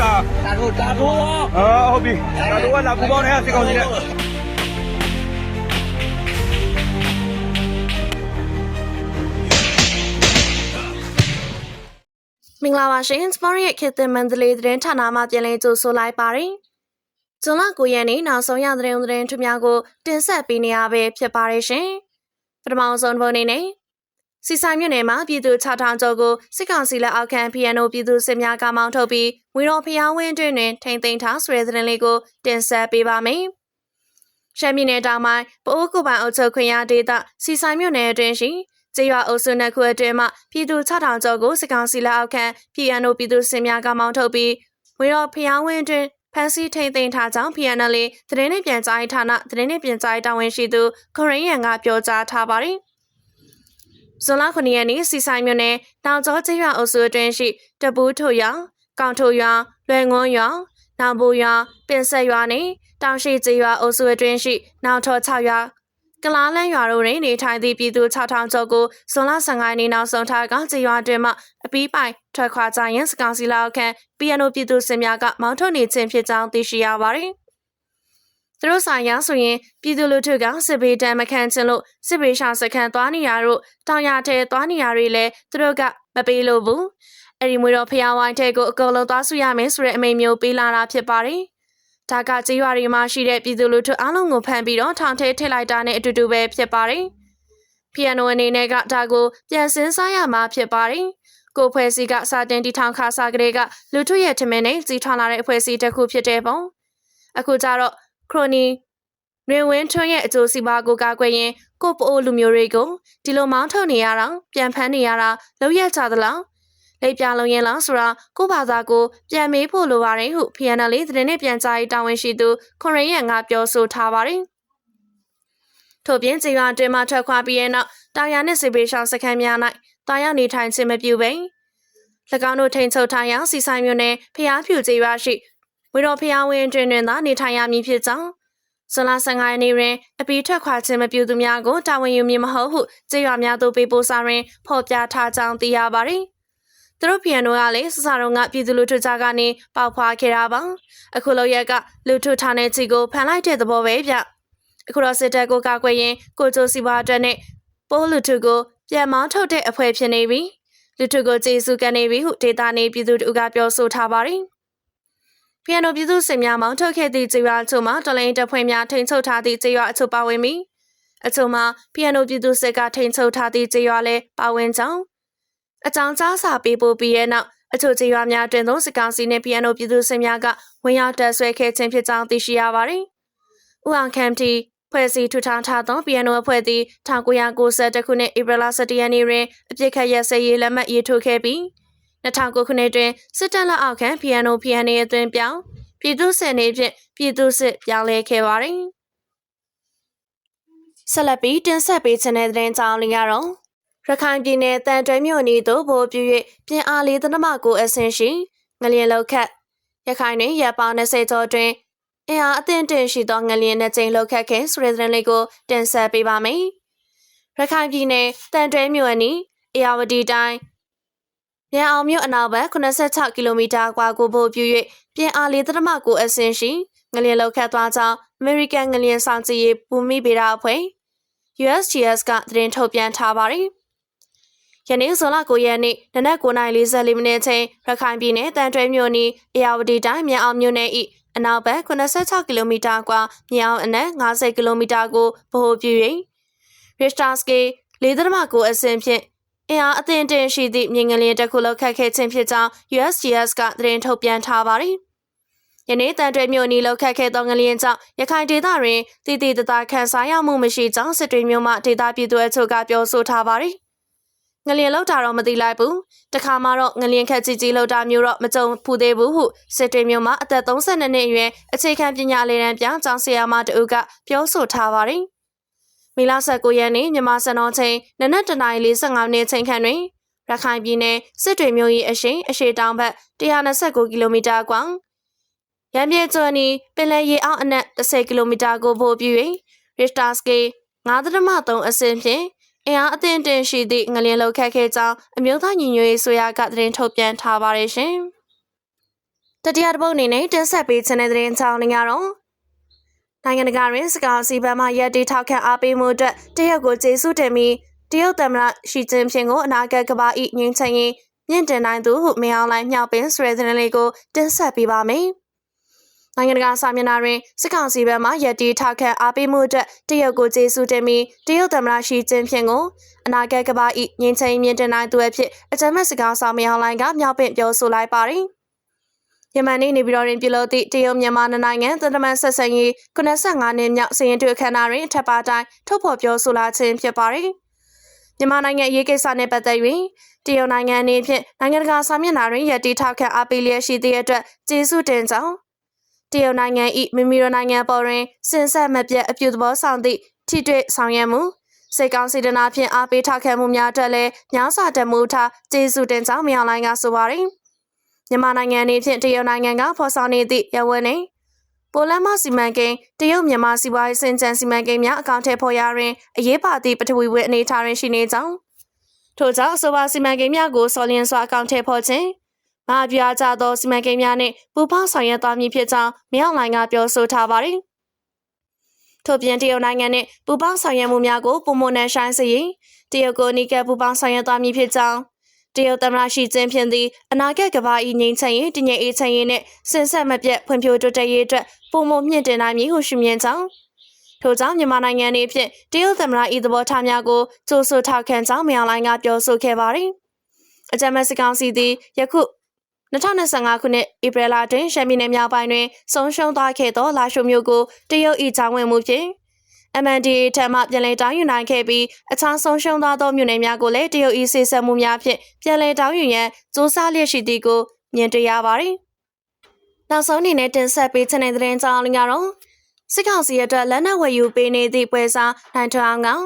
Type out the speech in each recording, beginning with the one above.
တာတာတို့တာတို့အာဟုတ်ပြီဒါတို့ကလာပူပေါင်းနေတာစစ်ကောင်စီနဲ့မင်္ဂလာပါရှင်စမော်ရဲ့ခေတ်သစ်မန္တလေးသတင်းဌာနမှပြန်လည်ကြိုဆိုလိုက်ပါတယ်။ဇွန်လ9ရက်နေ့နောက်ဆုံးရသတင်းသတင်းထူးများကိုတင်ဆက်ပေးနေရပဲဖြစ်ပါတယ်ရှင်။ပထမဆုံးပုံနေနဲ့ စီဆိုင်မြို့နယ်မှာပြည်သူ6000ကျော်ကိုစစ်ကောင်စီလက်အောက်ခံ PNO ပြည်သူစစ်များကမောင်းထုတ်ပြီးဝီရောဖျားဝင်းတွင်တွင်ထိမ့်သိမ်းထားဆိုတဲ့သတင်းလေးကိုတင်ဆက်ပေးပါမယ်။ရှမ်းပြည်နယ်တောင်ပိုင်းပအိုးကူပန်အုပ်ချုပ်ခွင့်ရဒေသစီဆိုင်မြို့နယ်အတွင်းရှိကျေးရွာအုပ်စုနှစ်ခုအတွင်းမှပြည်သူ6000ကျော်ကိုစစ်ကောင်စီလက်အောက်ခံ PNO ပြည်သူစစ်များကမောင်းထုတ်ပြီးဝေရော်ဖျားဝင်းတွင်ဖန်စီထိန်သိမ်းထားကြောင်း PNL သတင်းနဲ့ပြန်ကြားရေးဌာနသတင်းနဲ့ပြန်ကြားရေးတာဝန်ရှိသူခရင်ရန်ကပြောကြားထားပါတယ်။ ဇွန်လ9ရက်နေ့စီဆိုင်မြို့နယ်တောင်ကျောကျေးရွာအုပ်စုအတွင်းရှိတပူးထုတ်ရွာကောင်ထုတ်ရွာလွယ်ငွန်းရွာနောင်ဘူရွာပင်ဆက်ရွာနဲ့တောင်ရှိကျေးရွာအုပ်စုအတွင်းရှိနောင်ထော6ရွာကလားလန်းရွာတို့တွင်နေထိုင်သည့်ပြည်သူ6000ကျော်ကိုဇွန်လ15ရက်နေ့နောက်ဆုံးထားကကြေးရွာတွင်မှအပီးပိုင်ထွက်ခွာကြရန်စကောင်စီလောက်ခန့် PNO ပြည်သူစစ်များကမောင်းထုတ်နေခြင်းဖြစ်ကြောင်းသိရှိရပါသည်။သူ တို့ဆိုင်ရာဆိုရင်ပြည်သူလူထုကစစ်ဘေးတမ်းမခံချင်လို့စစ်ဘေးရှောင်စခန်းသွားနေရတို့တောင်ရထဲသွားနေရတွေလည်းသူတို့ကမပေးလို့ဘူး။အဲ့ဒီမွေတော်ဖျားဝိုင်းထဲကိုအကုန်လုံးသွားစုရမယ်ဆိုတဲ့အမိန့်မျိုးပေးလာတာဖြစ်ပါတယ်။ဒါကကြေးရွာတွေမှာရှိတဲ့ပြည်သူလူထုအားလုံးကိုဖမ်းပြီးတော့ထောင်ထဲထည့်လိုက်တာနဲ့အတူတူပဲဖြစ်ပါတယ်။ PNO အနေနဲ့ကဒါကိုပြန်စင်းစားရမှာဖြစ်ပါတယ်။ကိုဖွဲ့စည်းကစာတင်တီထောင်ခါစာကလေးကလူထုရဲ့ထမင်းနဲ့ကြီးထွားလာတဲ့အဖွဲ့အစည်းတစ်ခုဖြစ်တဲ့ပုံ။အခုကျတော့ ခရိုနီရေဝင်းထွန်းရဲ့အကျိုးစီးပွားကိုကာကွယ်ရင်ကိုပိုအိုလူမျိုးတွေကိုဒီလိုမောင်းထုတ်နေရတာပြန်ဖမ်းနေရတာလောက်ရကြသလားလိပ်ပြလုံးရင်လားဆိုတာကိုဘာသာကိုပြန်မေးဖို့လိုပါတယ်ဟု PNL သတင်းနဲ့ပြန်ကြားရေးတာဝန်ရှိသူခွန်ရရန်ကပြောဆိုထားပါတယ်ထို့ပြင်ကြေးရွာအတွင်းမှထွက်ခွာပြီးတဲ့နောက်တာယာနှင့်စေဘေးရှောင်းစခန်းများ၌တာယာနေထိုင်ခြင်းမပြုဘဲ၎င်းတို့ထိန်ချုပ်ထားရာစီဆိုင်မြို့နယ်ဖျားဖြူကြေးရွာရှိ ဝီတော်ဖျားဝင်းတွင်တွင်သာနေထိုင်ရမည်ဖြစ်ကြောင်းဇွန်လ15ရက်နေ့တွင်အပီထွက်ခွာခြင်းမပြုသူများကိုတာဝန်ယူမည်မဟုတ်ဟုကြေးရွာများသို့ပေးပို့စာတွင်ဖော်ပြထားကြောင်းသိရပါသည်။သူတို့ပြန်တော့ကလည်းစစတော့ကပြည်သူလူထုကြားကနေပေါက်ဖွာခဲ့တာပါ။အခုလောက်ရက်ကလူထုထားတဲ့ချီကိုဖန်လိုက်တဲ့သဘောပဲဗျ။အခုတော့စစ်တပ်ကိုကာကွယ်ရင်ကိုကျိုးစီပွားအတွက်နဲ့ပိုးလူထုကိုပြန်မောင်းထုတ်တဲ့အဖွဲ့ဖြစ်နေပြီ။လူထုကိုကျေစုကန်နေပြီဟုဒေတာနေပြည်သူတို့ကပြောဆိုထားပါတယ်။ ပြန်တော်ပြည်သူစစ်များမောင်းထုတ်ခဲ့သည့်ကြေးရွာအချို့မှာတော်လိုင်းတပ်ဖွဲ့များထိန်းချုပ်ထားသည့်ကြေးရွာအချို့ပါဝင်ပြီးအချို့မှာပြန်တော်ပြည်သူစစ်ကထိန်းချုပ်ထားသည့်ကြေးရွာလည်းပါဝင်ကြောင်းအကြောင်းကြားစာပေးပို့ပြီးတဲ့နောက်အချို့ကြေးရွာများတွင်သောစကောင်စီနှင့်ပြန်တော်ပြည်သူစစ်များကဝင်ရောက်တပ်ဆွဲခဲ့ခြင်းဖြစ်ကြောင်းသိရှိရပါတယ်။ဦးအောင်ခမ်တီဖွဲ့စည်းထူထောင်ထားသော PNO အဖွဲ့သည်1990ခုနှစ်ဧပြီလ17ရက်နေ့တွင်အပြစ်ခတ်ရက်စဲရေးလက်မှတ်ရေးထိုးခဲ့ပြီး 2009ခုနှစ်တွင်စစ်တပ်လက်အောက်ခံ PNO PNA အသွင်ပြောင်းပြည်သူ့စစ်နေဖြင့်ပြည်သူ့စစ်ပြောင်းလဲခဲ့ပါသည်ဆက်လက်ပြီးတင်ဆက်ပေးခြင်းတဲ့သတင်းကြောင်းလေးကတော့ရခိုင်ပြည်နယ်တန်တွဲမြို့နယ်သို့ဗိုလ်ပြ၍ပြင်အားလေးသနမကိုအဆင်ရှိငလျင်လောက်ခတ်ရခိုင်တွင်ရပ်ပေါင်း20ကျော်တွင်အင်အားအသင့်တင်ရှိသောငလျင်နှစ်ကြိမ်လောက်ခတ်ခဲ့ဆိုတဲ့သတင်းလေးကိုတင်ဆက်ပေးပါမယ်။ရခိုင်ပြည်နယ်တန်တွဲမြို့အနီးအေယာဝတီတိုင်း မြန်အောင်မြို့အနောက်ဘက်86ကီလိုမီတာကွာကိုပို့ပြ၍ပြင်အားလေးသတ္တမကိုအဆင်ရှိငလျင်လောက်ခတ်သွားကြောင်း American ငလျင်ဆောင်ကြည့်ရေးပူမိဗေဒအဖွဲ့ USGS ကသတင်းထုတ်ပြန်ထားပါတယ်။ယနေ့ဇွန်လ9ရက်နေ့နနက်9:44မိနစ်ချိန်ရခိုင်ပြည်နယ်တန်တွဲမြို့နီအေယာဝတီတိုင်းမြန်အောင်မြို့နယ်၏အနောက်ဘက်86ကီလိုမီတာကွာမြောင်အနက်50ကီလိုမီတာကိုဗဟိုပြု၍ Richter scale 4.9အဆင့်ဖြင့် အင်အားအသင့်တင်ရှိသည့်မြေငလျင်တစ်ခုလောက်ခတ်ခဲ့ခြင်းဖြစ်ကြောင်း USGS ကသတင်းထုတ်ပြန်ထားပါသည်။ယနေ့တန်တွဲမြို့နီလောက်ခတ်ခဲ့သောငလျင်ကြောင့်ရခိုင်ဒေသတွင်တည်တည်တသာခန့်စားရမှုမရှိကြောင်းစစ်တွေမျိုးမှဒေသပြည်သူအချို့ကပြောဆိုထားပါသည်။ငလျင်လောက်တာတော့မသိလိုက်ဘူး။တခါမှတော့ငလျင်ခက်ကြီးကြီးလောက်တာမျိုးတော့မကြုံဖူးသေးဘူးဟုစစ်တွေမျိုးမှအသက်32နှစ်အရွယ်အခြေခံပညာလေတန်းပြောင်းကျောင်းဆရာမတူကပြောဆိုထားပါသည်။ မီလာ19ရက်နေ့မြန်မာစံတော်ချိန်နနက်တနာရီ45မိနစ်ချိန်ခန့်တွင်ရခိုင်ပြည်နယ်စစ်တွေမြို့၏အရှိန်အရှိတောင်ဘက်129ကီလိုမီတာကွာရန်ပြေကျော်နီပင်လယ်ရေအောက်အနက်10ကီလိုမီတာကိုပို့ပြ၍ Richter scale 9.3အဆင့်ဖြင့်အင်အားအသင့်တင်ရှိသည့်ငလျင်လောက်ခတ်ခဲ့ကြောင်းအမျိုးသားညီညွတ်ရေးဆိုရကသတင်းထုတ်ပြန်ထားပါတယ်ရှင်။တတိယတစ်ပုတ်အနေနဲ့တင်ဆက်ပေးခြင်းတဲ့သတင်းချောင်းတွေကတော့ နိုင်ငံတကာရင်းစကားစီပန်းမှရက်တီထောက်ခံအားပေးမှုအတွက်တရုတ်ကိုကျေးဇူးတင်ပြီးတရုတ်သမ္မတရှီကျင်းဖျင်ကိုအနာဂတ်ကမ္ဘာ၏ငြိမ်းချမ်းရေးမြင့်တင်နိုင်သူဟုမင်းအောင်လှိုင်မြောက်ပင်ဆိုတဲ့သတင်းလေးကိုတင်ဆက်ပေးပါမယ်။နိုင်ငံတကာစာမျက်နှာတွင်စစ်ကောင်စီဘက်မှရက်တီထောက်ခံအားပေးမှုအတွက်တရုတ်ကိုကျေးဇူးတင်ပြီးတရုတ်သမ္မတရှီကျင်းဖျင်ကိုအနာဂတ်ကမ္ဘာ၏ငြိမ်းချမ်းရေးမြင့်တင်နိုင်သူအဖြစ်အကြမ်းဖက်စကားဆောင်မင်းအောင်လှိုင်ကမြောက်ပင်ပြောဆိုလိုက်ပါတယ်။ယ မန်နေ့နေပြည်တော်တွင်ပြုလုပ်သည့်တရုတ်မြန်မာနှစ်နိုင်ငံသံတမန်ဆက်ဆံရေး85နှစ်မြောက်စည်ရင်တွေ့အခမ်းအနားတွင်ထပ်ပါတိုင်းထုတ်ဖော်ပြောဆိုလာခြင်းဖြစ်ပါတယ်။မြန်မာနိုင်ငံအရေးကိစ္စနှင့်ပတ်သက်၍တရုတ်နိုင်ငံအနေဖြင့်နိုင်ငံတကာစာမျက်နှာတွင်ရည်တည်ထောက်ခံအားပေးလျက်ရှိသည့်အတွက်ကျေးဇူးတင်ကြောင်းတရုတ်နိုင်ငံ၏မိမိတို့နိုင်ငံပေါ်တွင်စင်ဆက်မပြတ်အပြုသဘောဆောင်သည့်ထိတွေ့ဆောင်ရွက်မှုစိတ်ကောင်းစေတနာဖြင့်အားပေးထောက်ခံမှုများအတွက်လည်းညောင်းစာတမှုထားကျေးဇူးတင်ကြောင်းမြောင်လိုင်းကဆိုပါတယ်။ မြန်မာနိုင်ငံအနေဖြင့်တရုတ်နိုင်ငံကဖော်ဆောင်နေသည့်ရဝန်းနေပိုလန်မစီမံကိန်းတရုတ်မြန်မာစီးပွားရေးစင်ကြံစီမံကိန်းများအကောင့်ထဲပေါ်ရတွင်အရေးပါသည့်ပထဝီဝင်အနေအထားတွင်ရှိနေကြောင်းထို့ကြောင့်အဆိုပါစီမံကိန်းများကိုစော်လျင်စွာအကောင့်ထဲပေါ်ခြင်းမဟာပြာကြသောစီမံကိန်းများနှင့်ပူးပေါင်းဆောင်ရွက်သွားမည်ဖြစ်ကြောင်းမြောက်လိုင်းကပြောဆိုထားပါသည်ထို့ပြင်တရုတ်နိုင်ငံနှင့်ပူးပေါင်းဆောင်ရွက်မှုများကိုပုံမနဲ့ဆိုင်စေရင်တရုတ်ကိုအနီးကပ်ပူးပေါင်းဆောင်ရွက်သွားမည်ဖြစ်ကြောင်း တရုတ်သမ္မတရှီကျင်းဖျင်သည်အနာဂတ်ကမ္ဘာ၏ငြိမ်းချမ်းရေးတည်ငြိမ်အေးချမ်းရေးနှင့်စင်ဆက်မပြတ်ဖွံ့ဖြိုးတိုးတက်ရေးအတွက်ပုံမမြင့်တင်နိုင်မည်ဟုရှုမြင်ကြောင်းထို့ကြောင့်မြန်မာနိုင်ငံအနေဖြင့်တရုတ်သမ္မတ၏သဘောထားများကိုကြိုးဆိုထောက်ခံကြောင်းမြောင်လိုင်းကပြောဆိုခဲ့ပါသည်အကြမ်းဖက်စကောင်စီသည်ယခု2025ခုနှစ်ဧပြီလတွင်ရှမ်းပြည်နယ်မြောက်ပိုင်းတွင်ဆုံးရှုံးသွားခဲ့သောလာရှိုမျိုးကိုတရုတ်၏ကြောင်းဝင်မှုဖြင့် MNDA ထံမှပြန်လည်တောင်းယူနိုင်ခဲ့ပြီးအခြားဆုံးရှုံးသွားသောမြို့နယ်များကိုလည်းတရုတ်၏စေဆက်မှုများဖြင့်ပြန်လည်တောင်းယူရန်စူးစမ်းလျက်ရှိသည်ကိုမြင်တွေ့ရပါသည်။နောက်ဆုံးအနေနဲ့တင်ဆက်ပေးချင်တဲ့သတင်းကြောင်းလေးကတော့စစ်ကောင်စီအတွက်လက်နက်ဝယ်ယူပေးနေသည့်ပွဲစားနိုင်ထွန်းအောင်ကမ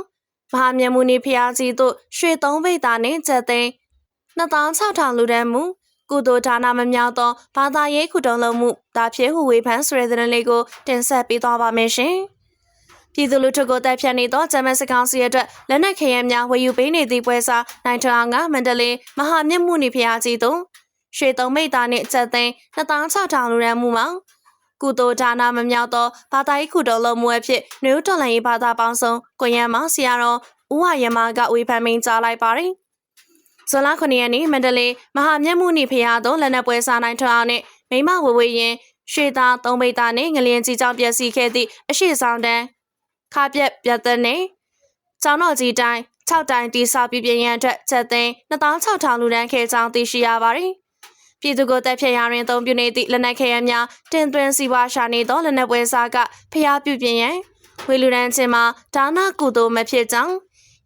ဟာမြတ်မုနီဖျားကြီးတို့ရွှေသုံးဘိတ်သားနှင့်ကျက်သိန်း2600လူတန်းမူကုသိုလ်ဒါနမမြောက်သောဘာသာရေးခုတုံးလုံးမှုဒါဖြစ်ဟုဝေဖန်ဆိုတဲ့သတင်းလေးကိုတင်ဆက်ပေးသွားပါမယ်ရှင်။ ပြည်သူလူထုကိုတပ်ဖြတ်နေသောဂျမန်စကောင်စီအတွက်လက်နက်ခဲယမ်းများဝယ်ယူပေးနေသည့်ပွဲစားနိုင်ထွန်းအောင်ကမန္တလေးမဟာမြတ်မှုနိဖျားကြီးသို့ရွှေသုံးမိတ်သားနှင့်ကျက်သိန်း2600လူရန်မှုမှာကုသိုလ်ဒါနမမြောက်သောဘာသာရေးခုတော်လုံးမွဲဖြစ်နယူးတော်လန်ရေးဘာသာပေါင်းစုံကိုရန်မဆရာတော်ဦးဝရမကဝေဖန်မိန်ကြားလိုက်ပါတယ်ဇွန်လ9ရက်နေ့မန္တလေးမဟာမြတ်မှုနိဖျားသို့လက်နက်ပွဲစားနိုင်ထွန်းအောင်နှင့်မိမဝဝေရင်ရွှေသားသုံးပိတ်သားနှင့်ငလျင်ကြီးကြောင့်ပျက်စီးခဲ့သည့်အရှိဆောင်တန်း ခါပြက်ပြတ်တဲ့နှင့်ကျောင်းတော်ကြီးတိုင်း6တိုင်းတိဆောက်ပြပြရန်အတွက်ချက်သိန်း2600လူတန်းခဲကြောင်းသိရှိရပါတယ်။ပြည်သူကိုတပ်ဖြတ်ရာတွင်အသုံးပြုနေသည့်လက်နက်ခဲယမ်းများတင်သွင်းစီးပွားရှာနေသောလက်နက်ပွဲစားကဖျားပြုပြင်ရန်ဝေလူရန်ချင်းမှာဒါနကုသိုလ်မဖြစ်ကြောင်း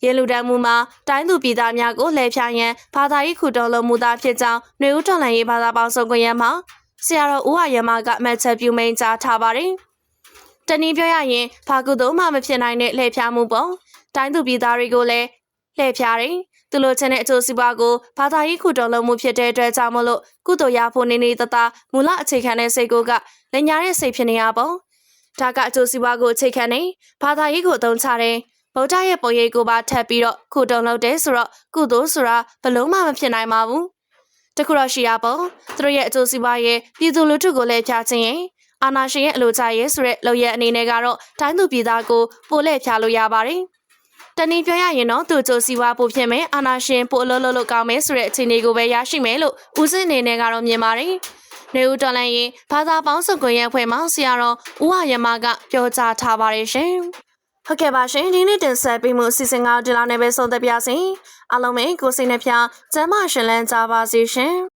ရေလူတန်းမှုမှာတိုင်းသူပြည်သားများကိုလှည့်ဖြားရန်ဘာသာရေးခုတော်လုံးမူသားဖြစ်ကြောင်းຫນွေဦးတော်လှန်ရေးဘာသာပေါင်းစုံကွန်ရက်မှာဆရာတော်ဦးဝရမကမှတ်ချက်ပြုမိန်ကြားထားပါတယ်။ တနည်းပြောရရင်ဘာကုသိုလ်မှမဖြစ်နိုင်တဲ့လှည့်ဖြားမှုပုံတိုင်းသူပြည်သားတွေကိုလည်းလှည့်ဖြားတယ်။သူလိုချင်တဲ့အကျိုးစီးပွားကိုဘာသာရေးခုတော်လုံးမှုဖြစ်တဲ့အတွက်ကြောင့်မလို့ကုသိုလ်ရဖို့နေနေတသားမူလအခြေခံတဲ့စိတ်ကိုကလက်ညာတဲ့စိတ်ဖြစ်နေရပုံ။ဒါကအကျိုးစီးပွားကိုအခြေခံနေဘာသာရေးကိုအသုံးချတယ်။ဗုဒ္ဓရဲ့ပုံရိပ်ကိုပါထပ်ပြီးတော့ခုတုံလုပ်တယ်ဆိုတော့ကုသိုလ်ဆိုတာဘလုံးမှမဖြစ်နိုင်ပါဘူး။တခုတော့ရှိရပုံသူတို့ရဲ့အကျိုးစီးပွားရဲ့ပြည်သူလူထုကိုလည်းဖြာခြင်းရင် အာနာရှင်ရဲ့အလိုချရဲဆိုတဲ့လောက်ရဲ့အနေနဲ့ကတော့တိုင်းသူပြည်သားကိုပို့လက်ဖြာလို့ရပါတယ်။တနည်းပြောရရင်တော့သူ့ကြိုစီဝါပို့ဖြစ်မယ်အာနာရှင်ပို့အလုပ်လုပ်လို့ကောင်းမယ်ဆိုတဲ့အခြေအနေကိုပဲရရှိမယ်လို့ဦးစင်းအနေနဲ့ကတော့မြင်ပါတယ်။နေဦးတော်လိုင်းရင်ဘာသာပေါင်းစုံကွန်ရက်ဖွဲ့မှဆရာတော်ဦးဝရမကပြောကြားထားပါတယ်ရှင်။ဟုတ်ကဲ့ပါရှင်ဒီနေ့တင်ဆက်ပေးမှုအစီအစဉ်ကဒီလောက်နဲ့ပဲဆုံးသက်ပါစေ။အားလုံးပဲကိုယ်စိတ်နှပြကျမ်းမာရှင်လန်းကြပါစေရှင်။